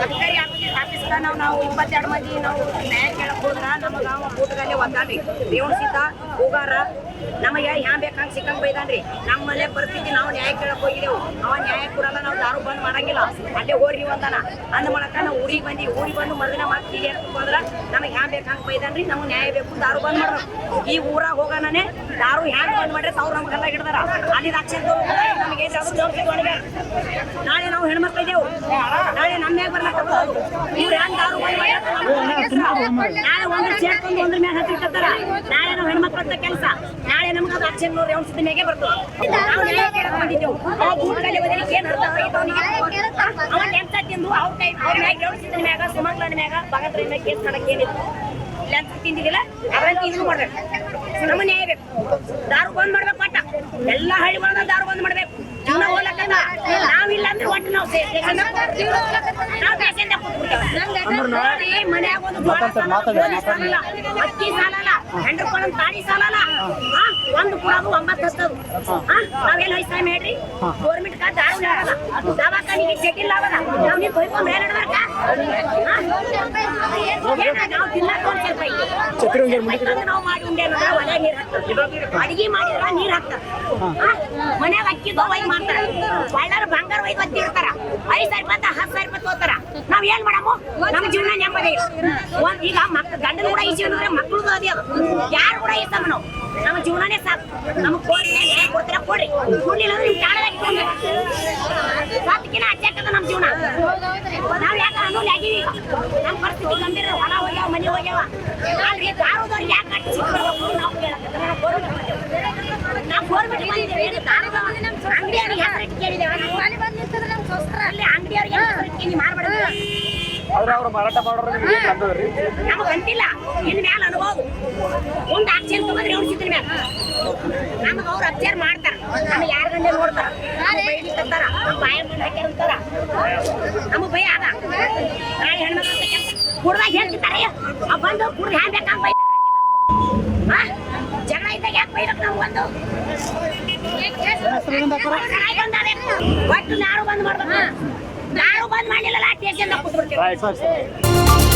ಸರ್ಕಾರಿ ಆಫೀಸ್ ಆಫೀಸ್ಗ ನಾವು ಇಪ್ಪತ್ತೆರಡು ಮಂದಿ ನಾವು ನ್ಯಾಯ ಕೇಳಕ್ ಹೋದ್ರ ನಮಗ ಅವ ಊಟದಲ್ಲಿ ಒದ್ದಾನ್ರಿ ದೇವ್ನ ಸೀತ, ಹೋಗಾರ ನಮಗೆ ಹ್ಯಾಂಗ ಬೇಕಂಗ್ ಸಿಕ್ಕಂಗ್ ಬೈದಾನ್ರಿ. ನಮ್ಮಲ್ಲೇ ಪರಿಸ್ಥಿತಿ, ನಾವು ನ್ಯಾಯ ಕೇಳಕ್ ಹೋಗಿದ್ದೆವು ಅವ ನ್ಯಾಯ ಕೊಡಲ್ಲ, ನಾವು ದಾರು ಬಂದ್ ಮಾಡಂಗಿಲ್ಲ. ಅಲ್ಲೇ ಹೋಗ್ರಿ ಅಂತಾನ ಅಂದ ಮೂಲಕ ನಾವು ಊರಿಗೆ ಬಂದಿ ಊರಿಗೆ ಬಂದು ಮರುದಿನ ಮಾತಿಗೆ ಹೋದ್ರ ನಮಗೆ ಹ್ಯಾಂಗ ಬೇಕಂಗ್ ಬೈದಾನ್ರಿ? ನಮ್ಗೆ ನ್ಯಾಯ ಬೇಕು, ದಾರು ಬಂದ್ ಮಾಡ್ಬೇಕು. ಈ ಊರಾಗ ಹೋಗೋಣನೆ ದಾರು ಹ್ಯಾಂಗ ಬಂದ್ ಮಾಡ್ರೆ ಸಾವಿರ ನಮ್ಗೆ ಎಲ್ಲ ಹಿಡ್ದಾರ ಅಲ್ಲಿ ನಮಗೆ ನಾಳೆ ನಾವು ಹೆಣ್ಮಕ್ಳು ಇದ್ದೇವು ಇವ್ರು ದಾರು. ನಾಳೆ ಒಂದ್ರ ಚೇಟ್ ತಂದು ಒಂದ್ರ ಮ್ಯಾಗ ಹತ್ತಿರ್ತಾರ ನಾಳೆ ನಾವು ಹೆಣ್ಮಕ್ಳು ಅಂತ ಕೆಲಸ. ನಾಳೆ ನಮ್ಗೆ ಅದು ಅಕ್ಷರ ನೋಡಿ ಅವ್ನ ಮ್ಯಾಗೆ ಬರ್ತದೆ ನಾವು ನ್ಯಾಯ ಕೇಳಕ್ ಬಂದಿದ್ದೆವು. ಆ ಬೂಟ್ನಲ್ಲಿ ಓದಲಿಕ್ಕೆ ಏನ್ ಅರ್ಥ ಆಗೈತೆ ಅವ್ನಿಗೆ? ಅವ ಲೆಂತ ತಿಂದು ಅವ್ರ ಕೈ ಅವ್ರ ಮ್ಯಾಗ ಮ್ಯಾಗ ಸುಮಂಗ್ಲನ ಮ್ಯಾಗ ಭಗತ್ರ ಮ್ಯಾಗ ಕೇಸ್ ಏನಿತ್ತು? ಲೆಂತ ತಿಂದಿದ್ದಿಲ್ಲ ಅವರಂತ ಇದನ್ನು ಮಾಡ್ಬೇಕು. ನಮ್ಮ ನ್ಯಾಯ ಬೇಕು ದಾರು ಬಂದ್ ಮಾಡ್ಬೇಕು ಒಟ್ಟ. ಎಲ್ಲ ಹಳ್ಳಿಗಳನ್ನ ದಾರು ಬಂದ್ ಮಾಡ್ಬೇಕು. ನಾವಿಲ್ಲ ಅಂದ್ರೆ ಒಟ್ಟು ನಾವು ನೋಡಿ, ಮನ್ಯಾಗ ಒಂದು ಸಾಲಲ್ಲ, ಅಕ್ಕಿ ಸಾಲಲ್ಲ. ಹೆಂಡ್ರ ಕೊಡೋನ್ ತಾಳಿ ಸಾಲಲ್ಲ. ಆ, ಒಂದು ಕೊಡೋದು ಒಂಬತ್ತು ಹೇಳ್ರಿ ಗೌರ್ಮೆಂಟ್ ಕಾ ದಾರು ಆಗಲ್ಲ ದವಾಖಾನಿಗೆ ಚೆಟ್ಟಿಲ್ಲ ಅವಲ್ಲ ನಾವು ನೀವು ಕೊಯ್ಕೊಂಡು ನಡ್ಬಾರ್ಕ? ನಾವು ತಿನ್ನಕ್ಕೆ ಒಂದ್ ಸ್ವಲ್ಪ ನಾವು ಮಾಡಿ ಉಂಡೆ ಅನ್ನೋದ್ರ ಒಲೆ ನೀರ್ ಅಡಿಗೆ ಮಾಡಿದ್ರ ನೀರ್ ಹಾಕ್ತಾರ ಮನ್ಯಾಗ ಅಕ್ಕಿ ಒಯ್ದು ಮಾಡ್ತಾರ. ಬಂಗಾರ ಒಯ್ದು ಒತ್ತಿ ಇಡ್ತಾರ. ಐದ್ ಸಾವಿರ ರೂಪಾಯಿ ಹತ್ತು ಸಾವಿರ ರೂಪಾಯಿ ತಗೋತಾರ ನಾವ್ ಏನ್ ಮಾಡಮ್ಮ? ನಮ್ ಜೀವನ ನೆಮ್ಮದಿ. ಒಂದ್ ಈಗ ಮಕ್ಳು ಗಂಡನ ಕೂಡ ಈ ಜೀವನ ಮಕ್ಳು ಅದೇ ಯಾರು ಕೂಡ ಇರ್ತಾವ ನಾವು. ನಮ್ಮ ಜೀವನನೇ ಸಾಕು. ನಮ್ಗೆ ಕೋರಿ ಕೊಡ್ತೀರ ಕೊಡ್ರಿ. ಕೊಡ್ಲಿಲ್ಲ ಅಂದ್ರೆ ನಿಮ್ ಕಾಣದಾಗ ಸತ್ಕಿನ ಅಜ್ಜಾಕದ ನಮ್ ಜೀವನ. ನಾವ್ ಯಾಕೆ ಆಗಿವಿ ನಮ್ಮ ಪರಿಸ್ಥಿತಿ ಗಂಭೀರ. ಹೊಲ ಹೋಗ್ಯಾವ, ಮನೆ ಹೋಗ್ಯಾವ. ದಾರುದವ್ರು ಯಾಕೆ ನಾವು ಗೋರ್ಮೆಂಟ್ ನಾವು ಗೋರ್ಮೆಂಟ್ ಬಂದಿದ್ದೇವೆ ಏನು ದಾರದ ಅಂಗಡಿಯವ್ರಿಗೆ ಹೆಸರು ಇಟ್ಟು ಕೇಳಿದ್ದೇವೆ ನಾವು ಅಲ್ಲಿ ಅಂಗಡಿಯವ್ರಿಗೆ ಹೆಸರು ಇಟ್ಟು ನೀವು ಮಾಡ್ಬೇಡ ಆದ್ರೆ ಅವ್ರು ಮಾರಾಟ ಮಾಡೋರು ನಿಮ್ಗೆ ಏನ್ ಅಂತದ್ರಿ ನಮಗೆ ಅಂತಿಲ್ಲ ಇನ್ ಮ್ಯಾಲ ಅನುಭವ. ಮುಂದೆ ಅಕ್ಷರ ತಗೊಂಡ್ರೆ ಅವ್ರು ಸಿದ್ರ ಮ್ಯಾಲ. ನಮಗೆ ಅವ್ರು ಅಕ್ಷರ ಮಾಡ್ತಾರ. ನಮಗೆ ಯಾರ ಗಂಡೆ ನೋಡ್ತಾರ? ನಮ್ಮ ಬಾಯ ನಮಗೆ ಭಯ ಅದ ನಾಳೆ ಹೆಣ್ಮಕ್ಳು ಕುಡ್ದಾಗ ಹೇಳ್ತಿರ್ತಾರೆ ಆ ಬಂದು ಕುಡ್ದು ಬೇಕಂಗ್ ಬೈತಾರ ಆ? ಇದ್ದಾಗ ಯಾಕೆ ಬೈಬೇಕು ನಾವು ಬಂದು? ಒಟ್ಟು ನಾರು ಬಂದ್ ಮಾಡ್ಬೇಕು. ನಾರು ಬಂದ್ ಮಾಡಲಿಲ್ಲ ಸ್ಟೇಷನ್ ಕೂತ್ಬಿಡ್ತೀವಿ. ಆಯ್ತು